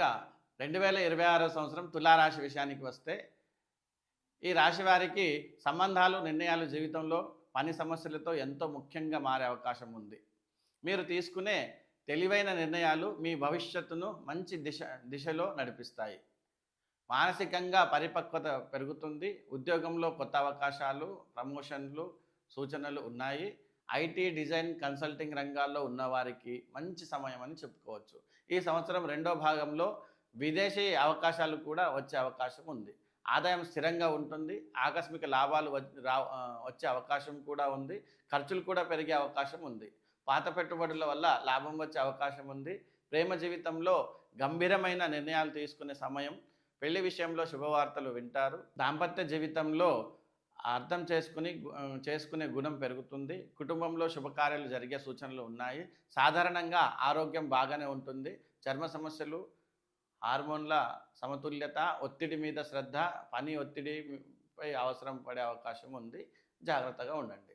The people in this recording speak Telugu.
ఇక రెండు వేల ఇరవై ఆరో సంవత్సరం తులారాశి విషయానికి వస్తే ఈ రాశి వారికి సంబంధాలు నిర్ణయాలు జీవితంలో పని సమస్యలతో ఎంతో ముఖ్యంగా మారే అవకాశం ఉంది. మీరు తీసుకునే తెలివైన నిర్ణయాలు మీ భవిష్యత్తును మంచి దిశ దిశలో నడిపిస్తాయి. మానసికంగా పరిపక్వత పెరుగుతుంది ఉద్యోగంలో కొత్త అవకాశాలు ప్రమోషన్లు సూచనలు ఉన్నాయి. ఐటీ డిజైన్ కన్సల్టింగ్ రంగాల్లో ఉన్నవారికి మంచి సమయం అని చెప్పుకోవచ్చు. ఈ సంవత్సరం రెండో భాగంలో విదేశీ అవకాశాలు కూడా వచ్చే అవకాశం ఉంది. ఆదాయం స్థిరంగా ఉంటుంది. ఆకస్మిక లాభాలు వ- రా వచ్చే అవకాశం కూడా ఉంది. ఖర్చులు కూడా పెరిగే అవకాశం ఉంది. పాత పెట్టుబడుల వల్ల లాభం వచ్చే అవకాశం ఉంది. ప్రేమ జీవితంలో గంభీరమైన నిర్ణయాలు తీసుకునే సమయం. పెళ్ళి విషయంలో శుభవార్తలు వింటారు. దాంపత్య జీవితంలో అర్థం చేసుకుని చేసుకునే గుణం పెరుగుతుంది. కుటుంబంలో శుభకార్యాలు జరిగే సూచనలు ఉన్నాయి. సాధారణంగా ఆరోగ్యం బాగానే ఉంటుంది. చర్మ సమస్యలు హార్మోన్ల సమతుల్యత ఒత్తిడి మీద శ్రద్ధ పని ఒత్తిడిపై అవసరం పడే అవకాశం ఉంది. జాగ్రత్తగా ఉండండి.